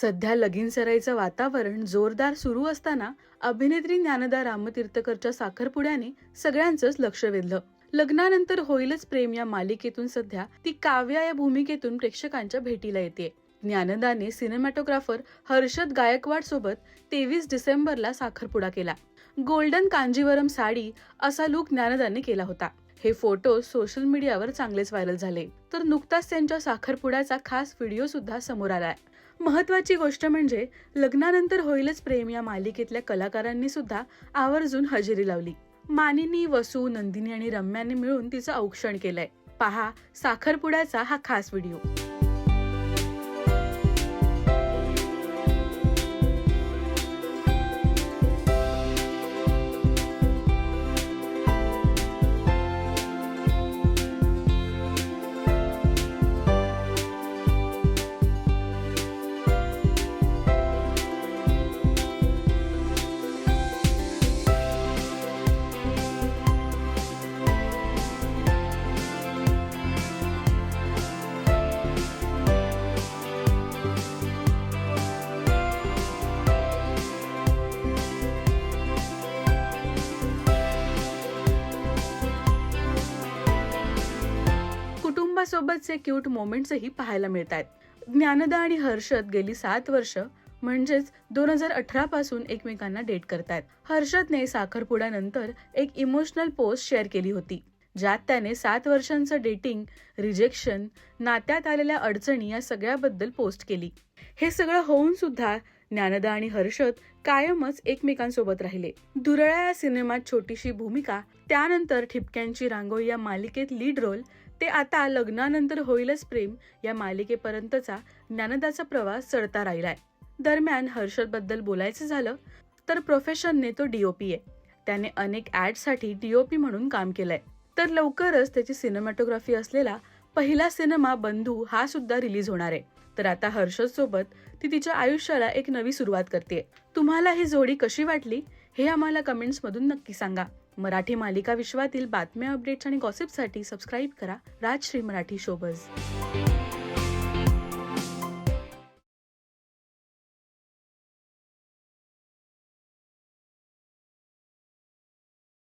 सध्या लगीन सराईचं वातावरण जोरदार सुरू असताना अभिनेत्री ज्ञानदा रामतीर्थकरच्या साखरपुड्याने सगळ्यांचंच लक्ष वेधलं. लग्नानंतर होईलच प्रेम या मालिकेतून सध्या ती काव्या या भूमिकेतून प्रेक्षकांच्या भेटीला येते. ज्ञानदाने सिनेमॅटोग्राफर हर्षद गायकवाड सोबत तेवीस डिसेंबरला साखरपुडा केला. गोल्डन कांजीवरम साडी असा लुक ज्ञानदाने केला होता. हे फोटो सोशल मीडियावर चांगलेच व्हायरल झाले. तर नुकताच त्यांच्या साखरपुड्याचा खास व्हिडिओ सुद्धा समोर आलाय. महत्वाची गोष्ट म्हणजे लग्नानंतर होईलच प्रेम या मालिकेतल्या कलाकारांनी सुद्धा आवर्जून हजेरी लावली. मानिनी वसू नंदिनी आणि रम्याने मिळून तिचं औक्षण केलंय. पहा साखरपुड्याचा हा खास व्हिडिओ. कुटुंबासोबतचे क्यूट मोमेंट्सही पाहायला मिळत आहेत ज्ञानदा आणि हर्षद गेली सात वर्ष म्हणजेच दोन हजार अठरा पासून एकमेकांना डेट करतायत. हर्षदने साखरपुड्यानंतर एक इमोशनल पोस्ट शेअर केली होती ज्यात त्याने सात वर्षांचं डेटिंग रिजेक्शन नात्यात आलेल्या अडचणी या सगळ्याबद्दल पोस्ट केली. हे सगळं होऊन सुद्धा ज्ञानदा आणि हर्षद कायमच एकमेकांसोबत राहिले. दुरळा या सिनेमात छोटीशी भूमिका त्यानंतर ठिपक्यांची रांगोळी या मालिकेत लीड रोल ते आता लग्नानंतर होईलच प्रेम या मालिकेपर्यंतचा ज्ञानदाचा प्रवास चढता राहिलाय. दरम्यान हर्षदबद्दल बोलायचं झालं तर प्रोफेशनने तो डीओपी आहे. त्याने अनेक ऍडसाठी डीओपी म्हणून काम केलंय. तर लवकरच त्याची सिनेमॅटोग्राफी असलेला पहिला सिनेमा बंधू हा सुद्धा रिलीज होणार आहे. तर आता हर्षद सोबत ती तिच्या आयुष्याला एक नवी सुरुवात करते. तुम्हाला ही जोडी कशी वाटली? हे आम्हाला कमेंट्स मधून नक्की सांगा. मराठी मालिका विश्वातील बातम्या अपडेट्स आणि गॉसिपसाठी सबस्क्राईब करा. राजश्री मराठी शोबज